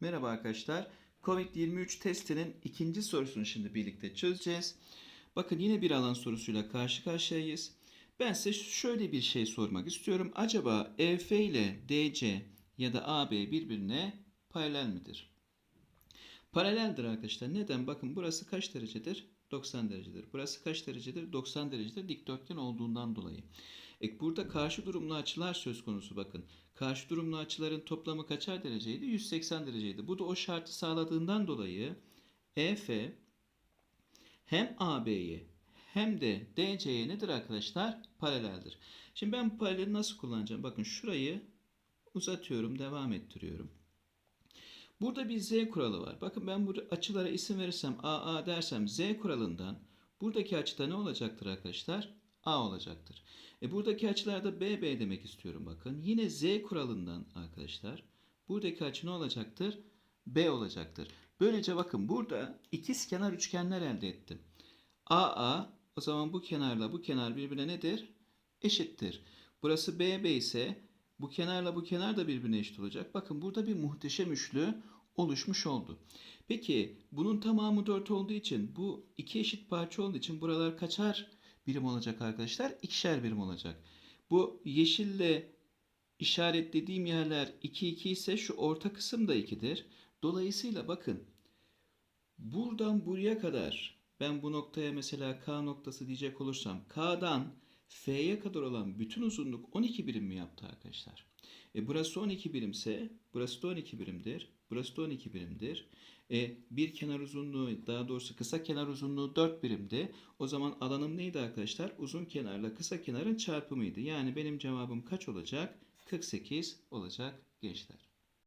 Merhaba arkadaşlar. Covid-23 testinin ikinci sorusunu şimdi birlikte çözeceğiz. Bakın yine bir alan sorusuyla karşı karşıyayız. Ben size şöyle bir şey sormak istiyorum. Acaba EF ile DC ya da AB birbirine paralel midir? Paraleldir arkadaşlar. Neden? Bakın burası kaç derecedir? 90 derecedir. Burası kaç derecedir? 90 derecedir. Dikdörtgen olduğundan dolayı. E burada karşı durumlu açılar söz konusu bakın. Karşı durumlu açıların toplamı kaçar dereceydi? 180 dereceydi. Bu da o şartı sağladığından dolayı EF hem AB'ye hem de DC'ye nedir arkadaşlar? Paraleldir. Şimdi ben bu paraleli nasıl kullanacağım? Bakın şurayı uzatıyorum, devam ettiriyorum. Burada bir z kuralı var. Bakın ben bu açılara isim verirsem AA dersem z kuralından buradaki açıda ne olacaktır arkadaşlar? A olacaktır. E buradaki açılarda BB demek istiyorum bakın. Yine z kuralından arkadaşlar buradaki açı ne olacaktır? B olacaktır. Böylece bakın burada ikiz kenar üçgenler elde ettim. AA o zaman bu kenarla bu kenar birbirine nedir? Eşittir. Burası BB ise bu kenarla bu kenar da birbirine eşit olacak. Bakın burada bir muhteşem üçlü oluşmuş oldu. Peki bunun tamamı 4 olduğu için bu iki eşit parça olduğu için buralar kaçar birim olacak arkadaşlar? İkişer birim olacak. Bu yeşille işaretlediğim yerler 2 2 ise şu orta kısım da 2'dir. Dolayısıyla bakın buradan buraya kadar ben bu noktaya mesela K noktası diyecek olursam K'dan F'ye kadar olan bütün uzunluk 12 birim mi yaptı arkadaşlar? E burası 12 birimse burası da 12 birimdir. Burası da 12 birimdir. E bir kenar uzunluğu daha doğrusu kısa kenar uzunluğu 4 birimdi. O zaman alanım neydi arkadaşlar? Uzun kenarla kısa kenarın çarpımıydı. Yani benim cevabım kaç olacak? 48 olacak gençler.